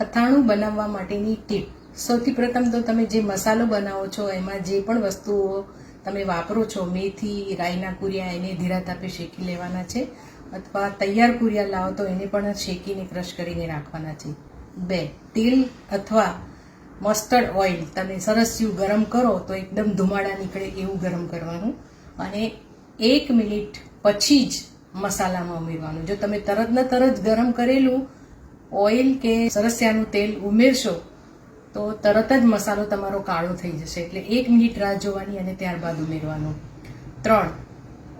અથાણું બનાવવા માટેની ટીપ. સૌથી પ્રથમ તો તમે જે મસાલો બનાવો છો, એમાં જે પણ વસ્તુઓ તમે વાપરો છો, મેથી, રાઈના કુરિયા એને ધીરા તાપે શેકી લેવાના છે, અથવા તૈયાર કુરિયા લાવો તો એને પણ શેકીને ક્રશ કરીને રાખવાના છે. બે, તેલ અથવા મસ્ટર્ડ ઓઇલ. તમે સરસ્યું ગરમ કરો તો એકદમ ધુમાડા નીકળે એવું ગરમ કરવાનું. અને એક મિનિટ પછી જ મસાલામાં ઉમેરવાનું. જો તમે તરત ને તરત ગરમ કરેલું ઓઇલ કે સરસિયાનું તેલ ઉમેરશો, તો તરત જ મસાલો તમારો કાળો થઈ જશે. એટલે એક મિનિટ રાહ જોવાની અને ત્યારબાદ ઉમેરવાનું. ત્રણ,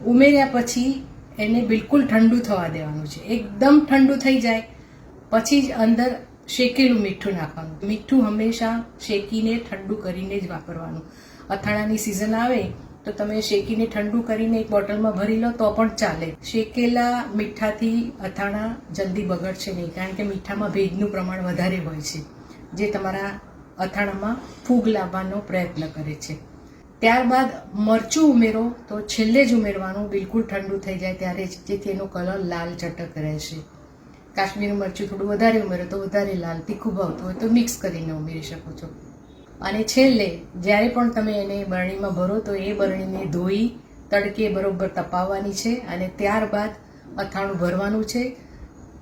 ઉમેર્યા પછી એને બિલકુલ ઠંડુ થવા દેવાનું છે. એકદમ ઠંડુ થઈ જાય, પછી જ અંદર શેકેલું મીઠું નાખવાનું. મીઠું હંમેશા શેકીને, ઠંડુ કરીને જ વાપરવાનું. અથાણાની સિઝન આવે તો તમે શેકીને ઠંડુ કરીને એક બોટલમાં ભરી લો તો પણ ચાલે. શેકેલા મીઠાથી અથાણા જલ્દી બગડશે નહીં, કારણ કે મીઠામાં ભેજનું પ્રમાણ વધારે હોય છે, જે તમારા અથાણામાં ફૂગ લાવવાનો પ્રયત્ન કરે છે. ત્યારબાદ મરચું ઉમેરો તો છેલ્લે જ ઉમેરવાનું, બિલકુલ ઠંડુ થઈ જાય ત્યારે જેથી એનો કલર લાલ ચટક રહેશે. કાશ્મીરી મરચું થોડું વધારે ઉમેરો તો વધારે લાલ તીખું ભાવતું હોય તો મિક્સ કરીને ઉમેરી શકો છો. અને છેલ્લે, જ્યારે પણ તમે એને બરણીમાં ભરો, તો એ બરણીને ધોઈ, તડકે બરોબર તપાવવાની છે અને ત્યારબાદ અથાણું ભરવાનું છે.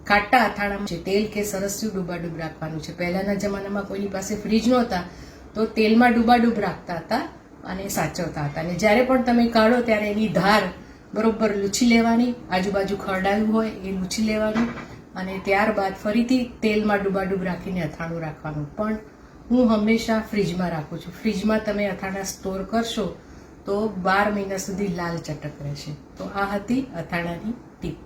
કાટા અથાણામાં તેલ કે સરસ્યું ડૂબાડૂબ રાખવાનું છે. પહેલાંના જમાનામાં કોઈની પાસે ફ્રીજ નહોતા, તો તેલમાં ડૂબાડૂબ રાખતા હતા અને સાચવતા હતા. અને જ્યારે પણ તમે કાઢો, ત્યારે એની ધાર બરોબર લૂછી લેવાની, આજુબાજુ ખરડાયું હોય એ લૂછી લેવાનું અને ત્યારબાદ ફરીથી તેલમાં ડૂબાડૂબ રાખીને અથાણું રાખવાનું. પણ હું હંમેશા ફ્રીજમાં રાખું છું. ફ્રીજમાં તમે અથાણા સ્ટોર કરશો તો બાર મહિના સુધી લાલ ચટક રહેશે. તો આ હતી અથાણાની ટીપ.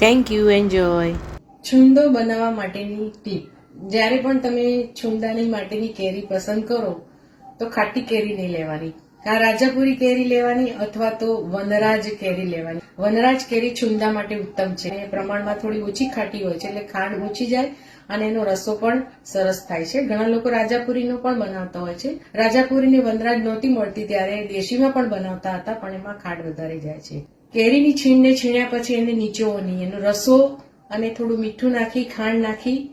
થેન્ક યુ એન્જોય છુંદો બનાવવા માટેની ટીપ. જ્યારે પણ તમે છુંદાની માટેની કેરી પસંદ કરો તો ખાટી કેરી નહીં લેવાની. આ રાજાપુરી કેરી લેવાની અથવા તો વનરાજ કેરી લેવાની. વનરાજ કેરી છુંદા માટે ઉત્તમ છે. એ પ્રમાણમાં થોડી ઓછી ખાટી હોય છે એટલે ખાંડ ઓછી જાય અને એનો રસો પણ સરસ થાય છે. ઘણા લોકો રાજાપુરીનો પણ બનાવતા હોય છે. રાજાપુરીની વનરાજ નહોતી મળતી ત્યારે દેશીમાં પણ બનાવતા હતા, પણ એમાં ખાંડ વધારે જાય છે. કેરીની છીણને છીણ્યા પછી એને નીચોવો નહીં એનો રસો અને થોડું મીઠું નાખી, ખાંડ નાખી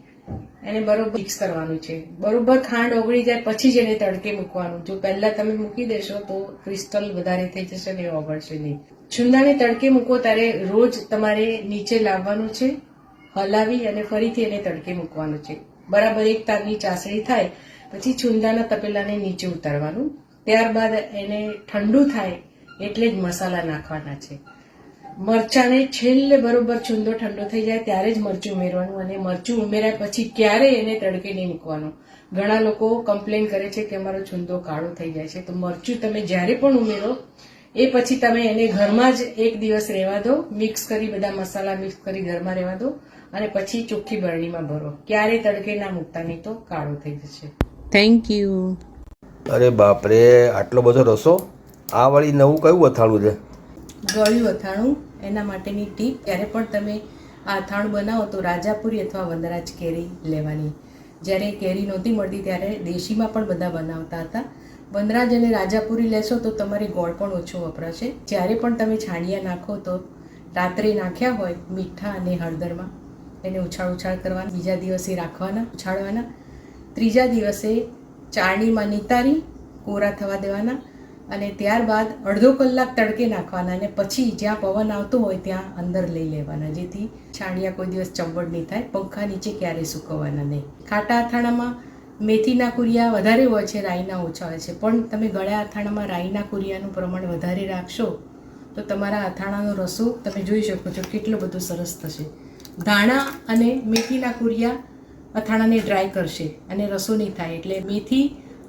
એને બરોબર મિક્સ કરવાનું છે. બરોબર ખાંડ ઓગળી જાય પછી જ એને તડકે મૂકવાનું. જો પહેલા તમે મૂકી દેશો તો ક્રિસ્ટલ વધારે થઈ જશે ને ઓગળશે નહીં. છુંદાને તડકે મૂકો ત્યારે રોજ તમારે નીચે લાવવાનું છે, હલાવી અને ફરીથી એને તડકે મૂકવાનું છે. બરાબર એક તારની ચાસણી થાય, પછી છુંદાના તપેલાને નીચે ઉતારવાનું. ત્યારબાદ એને ઠંડુ થાય એટલે જ મસાલા નાખવાના છે. મરચાને છેલ્લે બરોબર છુંદો ઠંડો થઈ જાય ત્યારે જ મરચું ઉમેરવાનું અને મરચું ઉમેર્યા પછી ક્યારેય એને તડકે નહીં મૂકવાનું. ઘણા લોકો કમ્પ્લેન કરે છે કે અમારો છુંદો કાળો થઈ જાય છે. તો મરચું તમે જ્યારે પણ ઉમેરો એ પછી તમે એને ઘરમાં જ એક દિવસ રહેવા દો મિક્સ કરી બધા મસાલા મિક્સ કરી ઘરમાં રહેવા દો અને પછી ચોખ્ખી બરણીમાં ભરો. ક્યારે તડકે ના મૂકતા નહીં તો કાળો થઈ જશે. થેન્ક યુ અરે બાપરે આટલો બધો રસો? આ વળી નવું કયું અથાણું છે? ગળ્યું અથાણું એના માટેની ટીપ ત્યારે પણ તમે આ અથાણું બનાવો તો રાજાપુરી અથવા વનરાજ કેરી લેવાની. જ્યારે કેરી નહોતી મળતી ત્યારે દેશીમાં પણ બધા બનાવતા હતા. વનરાજ અને રાજાપુરી લેશો તો તમારે ગોળ પણ ઓછો વપરાશે. જ્યારે પણ તમે છાણિયા નાખો તો રાત્રે નાખ્યા હોય મીઠા અને હળદરમાં, એને ઉછાળ ઉછાળ કરવાના, બીજા દિવસે રાખવાના, ઉછાળવાના. ત્રીજા દિવસે ચાળણીમાં નિતારી, કોરા થવા દેવાના. અને ત્યારબાદ અડધો કલાક તડકે નાખવાના અને પછી જ્યાં પવન આવતો હોય ત્યાં અંદર લઈ લેવાના. જેથી છાણિયા કોઈ દિવસ ચંબડ નહીં થાય, પંખા નીચે ક્યારેય સૂકવવાના નહીં. ખાટા અથાણામાં મેથીના કુરિયા વધારે હોય છે, રાઈના ઓછા હોય છે. પણ તમે ગળ્યા અથાણામાં રાઈના કુરિયાનું પ્રમાણ વધારે રાખશો, તો તમારા અથાણાનો રસો તમે જોઈ શકો છો કેટલો બધો સરસ થશે. ધાણા અને મેથીના કુરિયા અથાણાને ડ્રાય કરશે અને રસો નહીં થાય. એટલે મેથી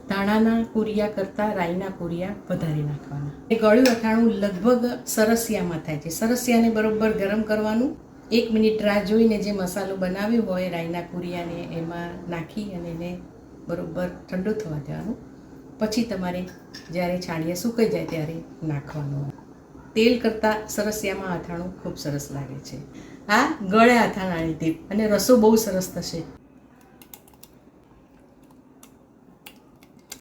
ધાણાના કુરિયા કરતાં રાઈના કુરિયા વધારે નાખવાના. એ ગળ્યું અથાણું લગભગ સરસિયામાં થાય છે. સરસિયાને બરોબર ગરમ કરવાનું. એક મિનિટ રાહ જોઈને જે મસાલો બનાવ્યો હોય રાઈના કુરિયાને એમાં નાખી અને એને બરોબર ઠંડુ થવા દેવાનું. પછી તમારે જ્યારે છાણિયા સુકાઈ જાય ત્યારે નાખવાનું. તેલ કરતાં સરસિયામાં અથાણું ખૂબ સરસ લાગે છે. આ ગળ્યા અથાણાની ટીપ. અને રસો બહુ સરસ થશે.